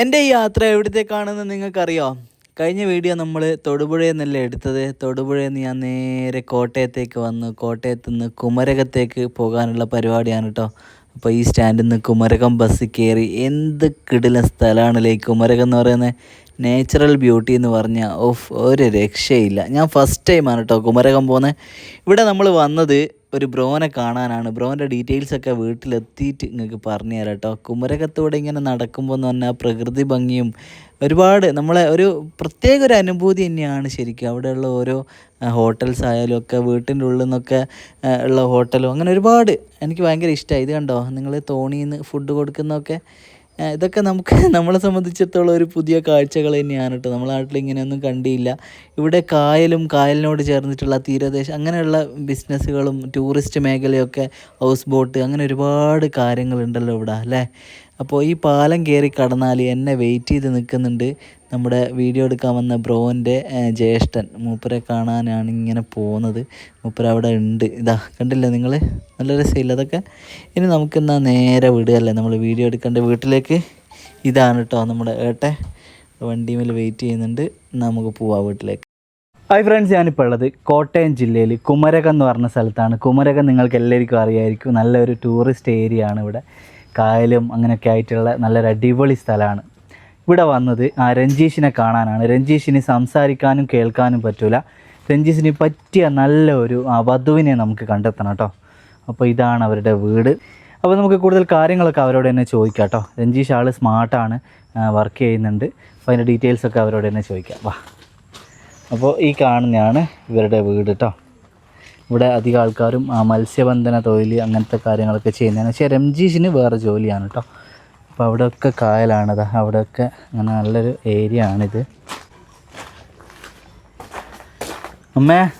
എന്റെ ഈ യാത്ര എവിടത്തേക്കാണെന്ന് നിങ്ങൾക്കറിയോ? കഴിഞ്ഞ വീഡിയോ നമ്മൾ തൊടുപുഴയിൽ നിന്നല്ലേ എടുത്തത്. തൊടുപുഴയിൽ നിന്ന് ഞാൻ നേരെ കോട്ടയത്തേക്ക് വന്നു കോട്ടയത്ത് നിന്ന് കുമരകത്തേക്ക് പോകാനുള്ള പരിപാടിയാണ് കേട്ടോ അപ്പോൾ ഈ സ്റ്റാൻഡിൽ നിന്ന് കുമരകം ബസ് കയറി എന്ത് കിടിലൻ സ്ഥലമാണല്ലേ ഈ കുമരകം എന്ന് പറയുന്നത്? നേച്ചുറൽ ബ്യൂട്ടി എന്ന് പറഞ്ഞാൽ ഓഫ് ഒരു രക്ഷയില്ല. ഞാൻ ഫസ്റ്റ് ടൈമാണ് കേട്ടോ കുമരകം പോകുന്നത് ഇവിടെ നമ്മൾ വന്നത് ഒരു ബ്രോനെ കാണാനാണ്. ബ്രോന്റെ ഡീറ്റെയിൽസ് ഒക്കെ വീട്ടിലെത്തിയിട്ട് നിങ്ങൾക്ക് പറഞ്ഞു തരാം കേട്ടോ കുമരകത്തൂടെ ഇങ്ങനെ നടക്കുമ്പോൾ എന്ന് പറഞ്ഞാൽ പ്രകൃതി ഭംഗിയും ഒരുപാട് നമ്മളെ ഒരു പ്രത്യേക ഒരു അനുഭൂതി തന്നെയാണ് ശരിക്കും. അവിടെയുള്ള ഓരോ ഹോട്ടൽസ് ആയാലും ഒക്കെ വീട്ടിന്റെ ഉള്ളിൽ നിന്നൊക്കെ ഉള്ള ഹോട്ടലും അങ്ങനെ ഒരുപാട് എനിക്ക് ഭയങ്കര ഇഷ്ടമായി ഇത് കണ്ടോ? നിങ്ങൾ തോണിയിൽ നിന്ന് ഫുഡ് കൊടുക്കുന്നതൊക്കെ ഇതൊക്കെ നമുക്ക് നമ്മളെ സംബന്ധിച്ചിടത്തോളം ഒരു പുതിയ കാഴ്ചകൾ തന്നെയാണ് കേട്ടോ. നമ്മളെ നാട്ടിൽ ഇങ്ങനെയൊന്നും കണ്ടില്ല. ഇവിടെ കായലും കായലിനോട് ചേർന്നിട്ടുള്ള തീരദേശം അങ്ങനെയുള്ള ബിസിനസ്സുകളും ടൂറിസ്റ്റ് മേഖലയൊക്കെ ഹൗസ് ബോട്ട് അങ്ങനെ ഒരുപാട് കാര്യങ്ങളുണ്ടല്ലോ ഇവിടെ അല്ലേ? അപ്പോൾ ഈ പാലം കയറി കടന്നാൽ എന്നെ വെയിറ്റ് ചെയ്ത് നിൽക്കുന്നുണ്ട്. നമ്മുടെ വീഡിയോ എടുക്കാൻ വന്ന ബ്രോന്റെ ജ്യേഷ്ഠൻ മൂപ്പരെ കാണാനാണ് ഇങ്ങനെ പോകുന്നത് മൂപ്പര അവിടെ ഉണ്ട്. ഇതാ കണ്ടില്ലേ നിങ്ങൾ നല്ല രസമില്ല അതൊക്കെ? ഇനി നമുക്കെന്നാൽ നേരെ വിടുകയല്ലേ? നമ്മൾ വീഡിയോ എടുക്കേണ്ട വീട്ടിലേക്ക്. ഇതാണ് കേട്ടോ നമ്മുടെ ഏട്ടെ വണ്ടിമേൽ വെയിറ്റ് ചെയ്യുന്നുണ്ട്. നമുക്ക് പോവാം വീട്ടിലേക്ക്. ഹായ് ഫ്രണ്ട്സ് ഞാനിപ്പോൾ ഉള്ളത് കോട്ടയം ജില്ലയിൽ കുമരകം എന്ന് പറഞ്ഞ സ്ഥലത്താണ്. കുമരകം നിങ്ങൾക്ക് എല്ലാവർക്കും അറിയായിരിക്കും. നല്ലൊരു ടൂറിസ്റ്റ് ഏരിയ ആണ് ഇവിടെ. കായലും അങ്ങനെയൊക്കെ ആയിട്ടുള്ള നല്ലൊരു അടിപൊളി സ്ഥലമാണ്. ഇവിടെ വന്നത് ആ രഞ്ജീഷിനെ കാണാനാണ്. രഞ്ജീഷിന് സംസാരിക്കാനും കേൾക്കാനും പറ്റൂല. രഞ്ജീഷിന് പറ്റിയ നല്ല ഒരു ആ വധുവിനെ നമുക്ക് കണ്ടെത്തണം കേട്ടോ. അപ്പോൾ ഇതാണ് അവരുടെ വീട്. അപ്പോൾ നമുക്ക് കൂടുതൽ കാര്യങ്ങളൊക്കെ അവരോട് തന്നെ ചോദിക്കാം കേട്ടോ. രഞ്ജീഷ് ആൾ സ്മാർട്ടാണ് വർക്ക് ചെയ്യുന്നുണ്ട്. അപ്പോൾ അതിന്റെ ഡീറ്റെയിൽസൊക്കെ അവരോട് തന്നെ ചോദിക്കാം. വാ. അപ്പോൾ ഈ കാണുന്നതാണ് ഇവരുടെ വീട് കേട്ടോ. ഇവിടെ അധികം ആൾക്കാരും മത്സ്യബന്ധന തൊഴിൽ അങ്ങനത്തെ കാര്യങ്ങളൊക്കെ ചെയ്യുന്നതാണ്. പക്ഷേ രഞ്ജീഷിന് വേറെ ജോലിയാണ് കേട്ടോ. അപ്പോൾ അവിടെയൊക്കെ കായലാണത് അവിടെയൊക്കെ അങ്ങനെ നല്ലൊരു ഏരിയ ആണിത്. അമ്മേ.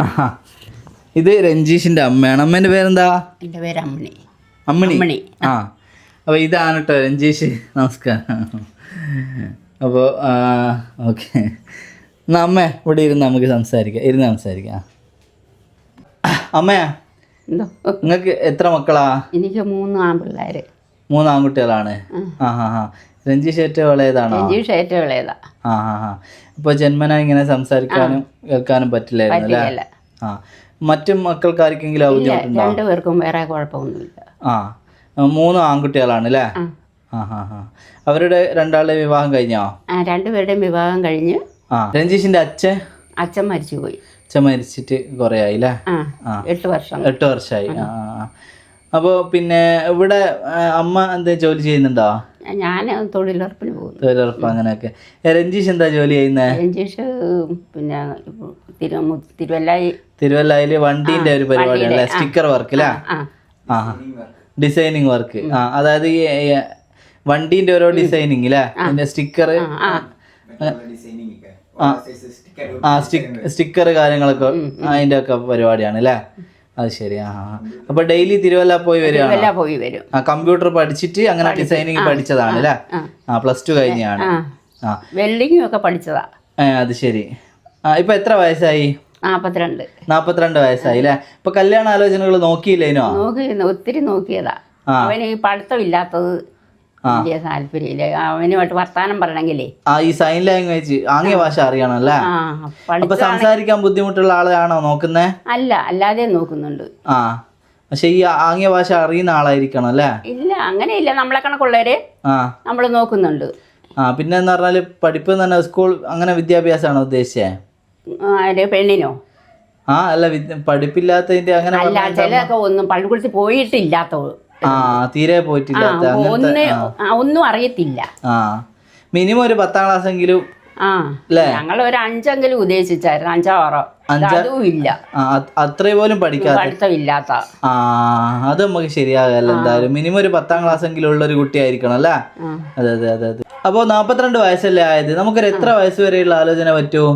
ആ ഇത് രഞ്ജീഷിന്റെ അമ്മയാണ്. അമ്മേന്റെ പേരെന്താ? എന്റെ പേര് അമ്മണി. അമ്മണി? അമ്മണി. ആ. അപ്പോൾ ഇതാണ് കേട്ടോ രഞ്ജീഷ്. നമസ്കാരം. അപ്പോൾ ഓക്കെ. എന്നാ അമ്മ ഇവിടെ ഇരുന്ന് നമുക്ക് സംസാരിക്കാം. ഇരുന്ന് സംസാരിക്കാം. അമ്മയാ നിങ്ങൾക്ക് എത്ര മക്കളാ? എനിക്ക് മൂന്ന് ആൺപിള്ളേർ മൂന്ന് കുട്ടികളാണ് ആ ഹാ ഹാ രഞ്ജീഷ് ഏറ്റവും ഇളയതാണോ? രഞ്ജീഷ് ഏറ്റവും ഇളയതാ. ആ ഹാ ഹാ അപ്പോൾ ജന്മന ഇങ്ങനെ സംസാരിക്കാനും കേൾക്കാനും പറ്റില്ലായിരുന്നു അല്ലേ? ആ. മറ്റു മക്കൾക്കാർക്കെങ്കിലും ആർക്കെങ്കിലും ബുദ്ധിമുട്ടുണ്ടോ? രണ്ടുപേർക്കും വേറെ കുഴപ്പമൊന്നുമില്ല. ആ. മൂന്ന് ആൺകുട്ടികളാണ് അല്ലേ? ആ. ഹാ ഹാ അവരുടെ രണ്ടാളുടെ വിവാഹം കഴിഞ്ഞോ? ആ രണ്ടുപേരുടെയും വിവാഹം കഴിഞ്ഞ് ആ. രഞ്ജീഷിന്റെ അച്ഛൻ? അച്ഛൻ മരിച്ചുപോയി. അച്ഛൻ മരിച്ചിട്ട് കുറേ ആയില്ലേ ആ. എട്ട് വർഷം. എട്ട് വർഷമായി ആ. അപ്പോൾ പിന്നെ ഇവിടെ അമ്മ എന്താ ജോലി ചെയ്യുന്നുണ്ടോ? ഞാൻ തൊഴിലുറപ്പിന് പോകും തൊഴിലുറപ്പ് അങ്ങനെയൊക്കെ. രഞ്ജീഷ് എന്താ ജോലി ചെയ്യുന്നത് രഞ്ജീഷ് പിന്നെ തിരു തിരുവല്ലായി തിരുവല്ലയിൽ വണ്ടീന്റെ ഒരു പരിപാടിയാണ് അല്ലേ? സ്റ്റിക്കർ വർക്ക് അല്ലേ? ആ ഡിസൈനിങ് വർക്ക്. ആ അതായത് ഈ ഓരോ ഡിസൈനിങ് അല്ലേ? സ്റ്റിക്കർ ആ സ്റ്റിക്കർ കാര്യങ്ങളൊക്കെ അതിന്റെ ഒക്കെ പരിപാടിയാണ് അല്ലേ? അത് ശരി ആ. അപ്പൊ ഡെയിലി തിരുവല്ല പോയി തിരുവല്ല പോയി വരും. കമ്പ്യൂട്ടർ പഠിച്ചിട്ട് അങ്ങനെ ഡിസൈനിങ് പഠിച്ചതാണ് അല്ലേ? ആ. പ്ലസ് ടു കഴിഞ്ഞാണ്. വെൽഡിങ്ങും ഒക്കെ പഠിച്ചതാ. അത് ശരി. ആ ഇപ്പൊ എത്ര വയസ്സായി? നാപ്പത്തിരണ്ട്. നാപ്പത്തിരണ്ട് വയസ്സായി അല്ലേ? ഇപ്പൊ കല്യാണ ആലോചനകൾ നോക്കിയില്ലേനോ? നോക്കി ഒത്തിരി നോക്കിയതാ. അവന് പഠിത്തം ഇല്ലാത്തത് വലിയ താല്പര്യമില്ല. അവനുമായിട്ട് വർത്താനം പറയണമെങ്കിലേ. ആ ഈ സൈൻ ലാംഗ്വേജ് ആംഗ്യ ഭാഷ അറിയണം അല്ലേ ആ അപ്പൊ സംസാരിക്കാൻ ബുദ്ധിമുട്ടുള്ള ആളാണോ നോക്കുന്നേ? അല്ല അല്ലാതെ നോക്കുന്നുണ്ട്. ആ പക്ഷെ ഈ ആംഗ്യ ഭാഷ അറിയുന്ന ആളായിരിക്കണം അല്ലേ? ഇല്ല അങ്ങനെയില്ല. നമ്മളെ കണക്കുള്ളവരെ നമ്മൾ നോക്കുന്നുണ്ട്. ആ പിന്നെ എന്ന് പറഞ്ഞാൽ പഠിപ്പ് തന്നെ സ്കൂൾ അങ്ങനെ വിദ്യാഭ്യാസമാണോ ഉദ്ദേശിച്ചേ? പെണ്ണിനോ? ആ അല്ല പഠിപ്പില്ലാത്തതിന്റെ അങ്ങനെ ഒന്നും പള്ളിക്കുളത്തിൽ പോയിട്ടില്ലാത്തോളൂ തീരെ ആ പോയിട്ടില്ലാത്ത ഒന്ന് ഒന്നും അറിയത്തില്ല. ആ. മിനിമം ഒരു പത്താം ക്ലാസ് എങ്കിലും ആ. അല്ലേ? ഞങ്ങൾ ഒരു അഞ്ചെങ്കിലും ഉദ്ദേശിച്ചായിരുന്നു. അഞ്ചോ ആറോ. അതും ഇല്ല. അത്രേ പോലും പഠിക്കാത്ത. പഠിത്തം ഇല്ലാത്ത ആ അത് നമുക്ക് ശരിയാകല്ല എന്തായാലും. മിനിമം ഒരു പത്താം ക്ലാസ് എങ്കിലും ഉള്ള ഒരു കുട്ടിയായിരിക്കണം അല്ലേ ആ. അതെ അതെ അതെ അതെ. അപ്പോൾ നാപ്പത്തിരണ്ട് വയസ്സല്ലേ ആയത്? നമുക്കൊരു എത്ര വയസ്സ് വരെയുള്ള ആലോചന പറ്റുമോ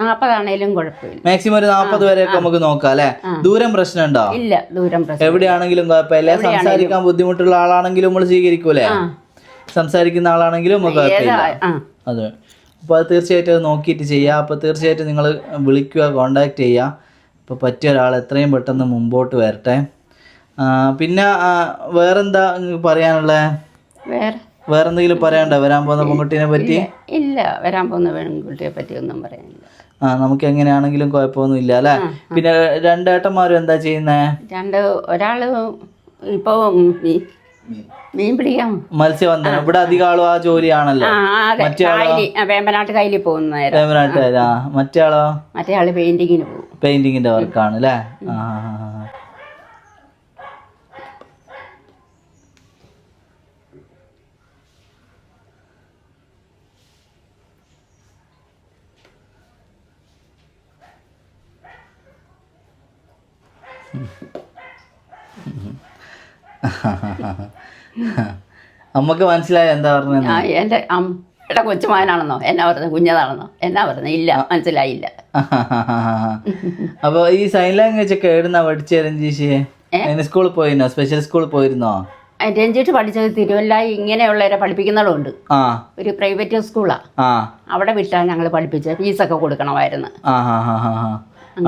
നാൽപ്പതാണേലും കുഴപ്പമില്ല. മാക്സിമം ഒരു നാൽപ്പത് വരെ നമുക്ക് നോക്കാം അല്ലെ? ദൂരം പ്രശ്നം ഉണ്ടോ ഇല്ല ദൂരം പ്രശ്നം എവിടെയാണെങ്കിലും കുഴപ്പമില്ല. സംസാരിക്കാൻ ബുദ്ധിമുട്ടുള്ള ആളാണെങ്കിലും നമ്മൾ സ്വീകരിക്കൂലേ സംസാരിക്കുന്ന ആളാണെങ്കിലും നമുക്ക് കുഴപ്പമില്ല. അതെ അപ്പോൾ അത് തീർച്ചയായിട്ടും അത് നോക്കിയിട്ട് ചെയ്യുക അപ്പോൾ തീർച്ചയായിട്ടും നിങ്ങൾ വിളിക്കുക കോണ്ടാക്ട് ചെയ്യുക. അപ്പോൾ പറ്റിയ ഒരാൾ എത്രയും പെട്ടെന്ന് മുമ്പോട്ട് വരട്ടെ. പിന്നെ വേറെന്താ പറയാനുള്ളത് വേറെ? വേറെന്തെങ്കിലും വരാൻ പോകുന്ന പെൺകുട്ടീനെ പറ്റി? ഇല്ല വരാൻ പോകുന്ന പെൺകുട്ടിയെ പറ്റി ഒന്നും പറയാനില്ല. ആ നമുക്ക് എങ്ങനെയാണെങ്കിലും കുഴപ്പമൊന്നും ഇല്ല അല്ലെ പിന്നെ രണ്ടേട്ടന്മാരും എന്താ ചെയ്യുന്നേ? രണ്ട് ഒരാൾ ഇപ്പൊ മീൻ പിടിക്കാം. മത്സ്യബന്ധനം. ഇവിടെ അധികം ആളും? ആ ജോലിയാണല്ലോ വേമ്പനാട്ട് കയ്യിൽ പോകുന്ന നേരം. വേമ്പനാട്ടുകാരാ മറ്റേ ആളോ? മറ്റേ ആൾ പെയിന്റിങ്ങിന് പോകും. പെയിന്റിങ്ങിന്റെ വർക്കാണ് അല്ലേ? ആ. അമ്മയ്ക്ക് മനസ്സിലായോ എന്താ പറഞ്ഞത്? എന്റെ എന്റെ അമ്മയുടെ കൊച്ചുമകനാണെന്നോ? എന്നാ പറഞ്ഞത്? കുഞ്ഞതാണെന്നോ? എന്നാ പറഞ്ഞത്? ഇല്ല മനസ്സിലായില്ല. അപ്പൊ ഈ സൈൻ ലാംഗ്വേജ് ഒക്കെ എവിടുന്നാ പഠിച്ചേ രഞ്ജീഷിയെ സ്കൂളിൽ പോയിരുന്നോ? സ്പെഷ്യൽ സ്കൂളിൽ പോയിരുന്നോ? രഞ്ജിട്ട് പഠിച്ചത് തിരുവല്ല ഇങ്ങനെയുള്ളവരെ പഠിപ്പിക്കുന്നതുണ്ട്. ആ. ഒരു പ്രൈവറ്റ് സ്കൂളാണ് അവിടെ വിട്ടാണ് ഞങ്ങൾ പഠിപ്പിച്ചത്. ഫീസൊക്കെ കൊടുക്കണമായിരുന്നു.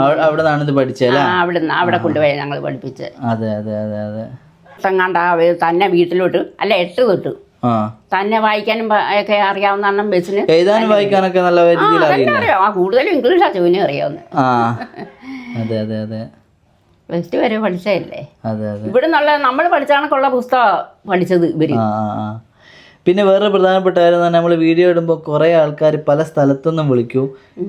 അവിടെ ഇത് പഠിച്ചല്ലേ ആ അവിടുന്ന് അവിടെ കൊണ്ടുപോയി ഞങ്ങൾ പഠിപ്പിച്ച്. അതെ അതെ അതെ അതെ. എങ്ങാണ്ട് തന്നെ വീട്ടിലോട്ട് അല്ല എട്ട് തൊട്ട്. തന്നെ വായിക്കാനും ഒക്കെ അറിയാവുന്ന എണ്ണം ബസ്സിന്. എഴുതാനും വായിക്കാനൊക്കെ നല്ല അറിയാം. ആ കൂടുതലും ഇംഗ്ലീഷാ ചോദിനെ അറിയാവുന്ന. അതെ അതെ അതെ. പ്ലസ് ടു വരെ പഠിച്ചതല്ലേ? ഇവിടെ നിന്നുള്ള നമ്മൾ പഠിച്ചാണൊക്കെ ഉള്ള പുസ്തകം പഠിച്ചത് ഇവർ. പിന്നെ വേറെ പ്രധാനപ്പെട്ട കാര്യം തന്നെ നമ്മൾ വീഡിയോ ഇടുമ്പോൾ കുറേ ആൾക്കാർ പല സ്ഥലത്തുനിന്നും വിളിക്കൂ.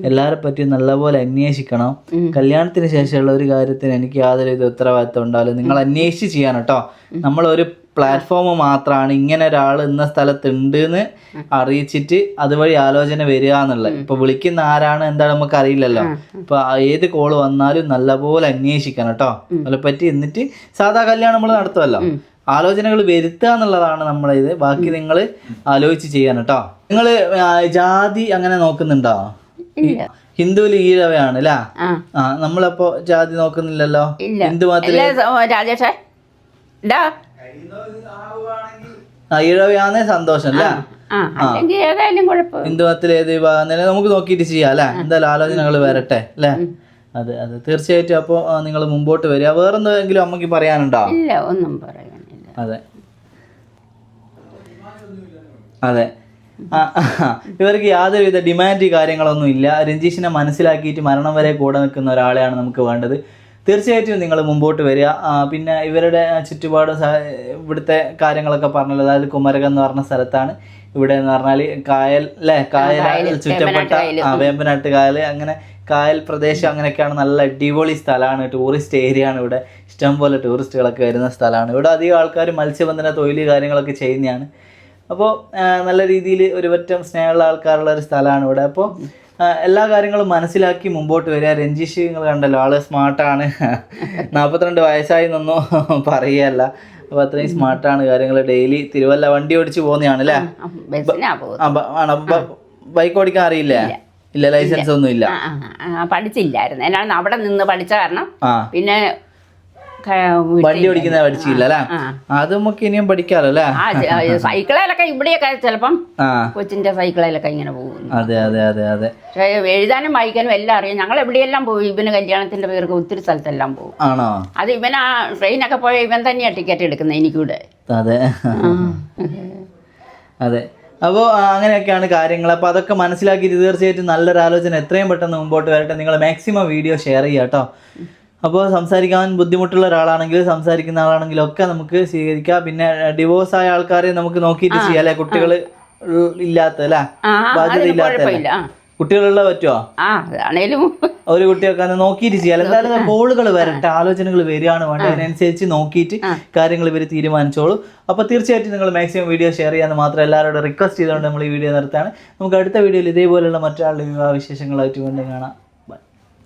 എല്ലാവരെ പറ്റി നല്ലപോലെ അന്വേഷിക്കണം. കല്യാണത്തിന് ശേഷമുള്ള ഒരു കാര്യത്തിന് എനിക്ക് യാതൊരു വിധ ഉത്തരവാദിത്വം ഉണ്ടാവില്ല. നിങ്ങൾ അന്വേഷിച്ച് ചെയ്യണം കേട്ടോ. നമ്മളൊരു പ്ലാറ്റ്ഫോം മാത്രമാണ് ഇങ്ങനെ ഒരാൾ ഇന്ന സ്ഥലത്തുണ്ട് എന്ന് അറിയിച്ചിട്ട് അതുവഴി ആലോചന വരിക എന്നുള്ളത്. ഇപ്പൊ വിളിക്കുന്ന ആരാണ് എന്താണ് നമുക്ക് അറിയില്ലല്ലോ. ഇപ്പൊ ഏത് കോൾ വന്നാലും നല്ലപോലെ അന്വേഷിക്കണം കേട്ടോ. അതിനെ പറ്റി എന്നിട്ട് സാധാ കല്യാണം നമ്മൾ നടത്തുമല്ലോ ആലോചനകൾ വരുത്തുക എന്നുള്ളതാണ് നമ്മളെ ഇത്. ബാക്കി നിങ്ങൾ ആലോചിച്ച് ചെയ്യാൻ കേട്ടോ. നിങ്ങൾ ജാതി അങ്ങനെ നോക്കുന്നുണ്ടോ? ഹിന്ദുവിൽ ഈഴവയാണ് അല്ലേ? ആ. നമ്മളപ്പോ ജാതി നോക്കുന്നില്ലല്ലോ? ഹിന്ദു സ- രാജേഷേ. ഈഴവയാന്നേ സന്തോഷം അല്ലേ? ആ അല്ലെങ്കിൽ ഏതായാലും കുഴപ്പം. ഹിന്ദു മതത്തിൽ ഏത് വിഭാഗം നമുക്ക് നോക്കിയിട്ട് ചെയ്യാം അല്ലേ? എന്തായാലും ആലോചനകൾ വരട്ടെ അല്ലേ? അതെ അതെ. തീർച്ചയായിട്ടും അപ്പോ നിങ്ങൾ മുമ്പോട്ട് വരിക. വേറെന്തെങ്കിലും അമ്മയ്ക്ക് പറയാനുണ്ടോ? ഇല്ല ഒന്നും പറയാനില്ല. അതെ. അതെ. ഇവർക്ക് യാതൊരുവിധ ഡിമാൻഡ് കാര്യങ്ങളൊന്നും ഇല്ല രഞ്ജീഷിനെ മനസ്സിലാക്കിയിട്ട് മരണം വരെ കൂടെ നിൽക്കുന്ന ഒരാളെയാണ് നമുക്ക് വേണ്ടത്. തീർച്ചയായിട്ടും നിങ്ങൾ മുമ്പോട്ട് വരിക. പിന്നെ ഇവരുടെ ചുറ്റുപാട് ഇവിടുത്തെ കാര്യങ്ങളൊക്കെ പറഞ്ഞല്ലോ. അതായത് കുമരകം എന്ന് പറഞ്ഞ സ്ഥലത്താണ്. ഇവിടെ എന്ന് പറഞ്ഞാൽ കായൽ അല്ലേ? കായൽ ചുറ്റപ്പെട്ട വേമ്പനാട്ട് കായൽ. അങ്ങനെ കായൽ പ്രദേശം അങ്ങനെയൊക്കെയാണ് നല്ല അടിപൊളി സ്ഥലമാണ്. ടൂറിസ്റ്റ് ഏരിയ ആണ് ഇവിടെ. ഇഷ്ടംപോലെ ടൂറിസ്റ്റുകളൊക്കെ വരുന്ന സ്ഥലമാണ്. ഇവിടെ അധികം ആൾക്കാർ മത്സ്യബന്ധന തൊഴിൽ കാര്യങ്ങളൊക്കെ ചെയ്യുന്നതാണ്. അപ്പോൾ നല്ല രീതിയിൽ ഒരുപറ്റം സ്നേഹമുള്ള ആൾക്കാരുള്ള ഒരു സ്ഥലമാണ് ഇവിടെ. അപ്പോൾ എല്ലാ കാര്യങ്ങളും മനസ്സിലാക്കി മുമ്പോട്ട് വരിക. രഞ്ജിഷ് നിങ്ങൾ കണ്ടല്ലോ ആൾ സ്മാർട്ടാണ് നാൽപ്പത്തിരണ്ട് വയസ്സായി നിന്നോ പറയുകയല്ല അപ്പൊ അത്രയും സ്മാർട്ടാണ് കാര്യങ്ങൾ ഡെയിലി തിരുവല്ല വണ്ടി ഓടിച്ചു പോകുന്നതാണ് അല്ലേ? ആണോ? ബൈക്ക് ഓടിക്കാൻ അറിയില്ലേ? ഇല്ല. ലൈസൻസ് ഒന്നും ഇല്ല. പഠിച്ചില്ലായിരുന്നു. എന്നാണ് അവിടെ നിന്ന് പഠിച്ച കാരണം പിന്നെ വണ്ടി ഓടിക്കുന്ന പഠിച്ചില്ല അല്ലേ. അത് നമുക്ക് ഇനിയും പഠിക്കാലോ അല്ലേ? സൈക്കിളിലൊക്കെ ഇവിടെയൊക്കെ ചിലപ്പം കൊച്ചിന്റെ സൈക്കിളിലൊക്കെ ഇങ്ങനെ പോകും അതെ അതെ അതെ അതെ. എഴുതാനും വായിക്കാനും എല്ലാം അറിയാം. ഞങ്ങൾ എവിടെയെല്ലാം പോകും ഇവന് കല്യാണത്തിന്റെ പേർക്ക് ഒത്തിരി സ്ഥലത്തെല്ലാം പോകും. ആണോ? അത് ഇവൻ ആ ട്രെയിനൊക്കെ പോയ ഇവൻ തന്നെയാണ് ടിക്കറ്റ് എടുക്കുന്നത് എനിക്കൂടെ. അതെ. അതെ. അപ്പോൾ അങ്ങനെയൊക്കെയാണ് കാര്യങ്ങൾ. അപ്പോൾ അതൊക്കെ മനസ്സിലാക്കിയിട്ട് തീർച്ചയായിട്ടും നല്ലൊരു ആലോചന എത്രയും പെട്ടെന്ന് മുമ്പോട്ട് വരട്ടെ. നിങ്ങൾ മാക്സിമം വീഡിയോ ഷെയർ ചെയ്യാം കേട്ടോ അപ്പോൾ സംസാരിക്കാൻ ബുദ്ധിമുട്ടുള്ള ഒരാളാണെങ്കിൽ സംസാരിക്കുന്ന ആളാണെങ്കിലും ഒക്കെ നമുക്ക് സ്വീകരിക്കാം. പിന്നെ ഡിവോഴ്സ് ആയ ആൾക്കാരെ നമുക്ക് നോക്കിയിട്ട് ചെയ്യാം അല്ലെ? കുട്ടികൾ ഇല്ലാത്ത അല്ലെ? ബാധ്യത ഇല്ലാത്ത കുട്ടികളുള്ള പറ്റുമോ ഒരു കുട്ടിയൊക്കെ നോക്കിയിട്ട് ചെയ്യാം. എന്തായാലും കോളുകൾ വരട്ടെ ആലോചനകൾ വരികയാണ് വേണ്ടത്. അതിനനുസരിച്ച് നോക്കിയിട്ട് കാര്യങ്ങൾ ഇവർ തീരുമാനിച്ചോളൂ. അപ്പോൾ തീർച്ചയായിട്ടും നിങ്ങൾ മാക്സിമം വീഡിയോ ഷെയർ ചെയ്യാന്ന് മാത്രം എല്ലാവരോടും റിക്വസ്റ്റ് ചെയ്തുകൊണ്ട് നമ്മൾ ഈ വീഡിയോ നിർത്താണ് നമുക്ക് അടുത്ത വീഡിയോയിൽ ഇതേപോലെയുള്ള മറ്റൊരാളുടെ വിവാഹ വിശേഷങ്ങളായിട്ട് വീണ്ടും കാണാം.